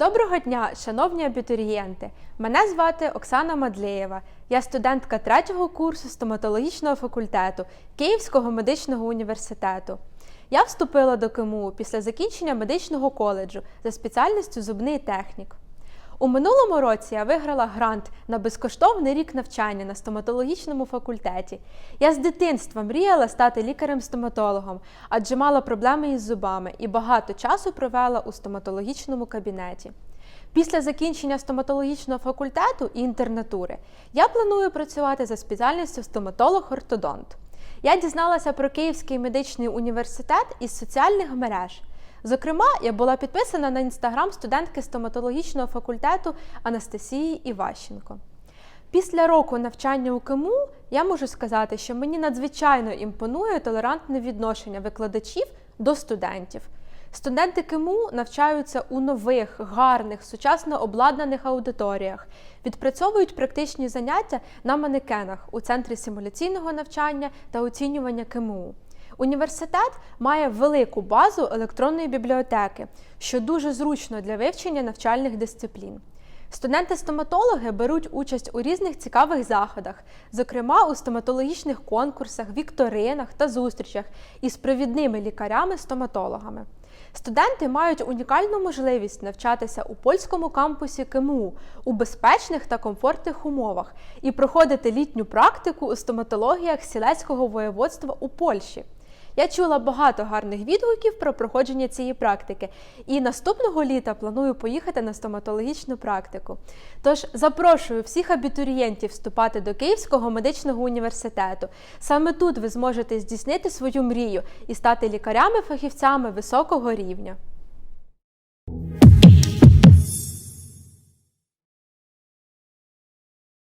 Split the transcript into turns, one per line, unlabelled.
Доброго дня, шановні абітурієнти! Мене звати Оксана Мадлеєва. Я студентка третього курсу стоматологічного факультету Київського медичного університету. Я вступила до КМУ після закінчення медичного коледжу за спеціальністю зубний технік. У минулому році я виграла грант на безкоштовний рік навчання на стоматологічному факультеті. Я з дитинства мріяла стати лікарем-стоматологом, адже мала проблеми із зубами і багато часу провела у стоматологічному кабінеті. Після закінчення стоматологічного факультету і інтернатури я планую працювати за спеціальністю стоматолог-ортодонт. Я дізналася про Київський медичний університет із соціальних мереж. Зокрема, я була підписана на інстаграм студентки стоматологічного факультету Анастасії Іващенко. Після року навчання у КМУ я можу сказати, що мені надзвичайно імпонує толерантне відношення викладачів до студентів. Студенти КМУ навчаються у нових, гарних, сучасно обладнаних аудиторіях, відпрацьовують практичні заняття на манекенах у центрі симуляційного навчання та оцінювання КМУ. Університет має велику базу електронної бібліотеки, що дуже зручно для вивчення навчальних дисциплін. Студенти-стоматологи беруть участь у різних цікавих заходах, зокрема у стоматологічних конкурсах, вікторинах та зустрічах із провідними лікарями-стоматологами. Студенти мають унікальну можливість навчатися у польському кампусі КМУ у безпечних та комфортних умовах і проходити літню практику у стоматологіях Сілецького воєводства у Польщі. Я чула багато гарних відгуків про проходження цієї практики, і наступного літа планую поїхати на стоматологічну практику. Тож запрошую всіх абітурієнтів вступати до Київського медичного університету. Саме тут ви зможете здійснити свою мрію і стати лікарями-фахівцями високого рівня.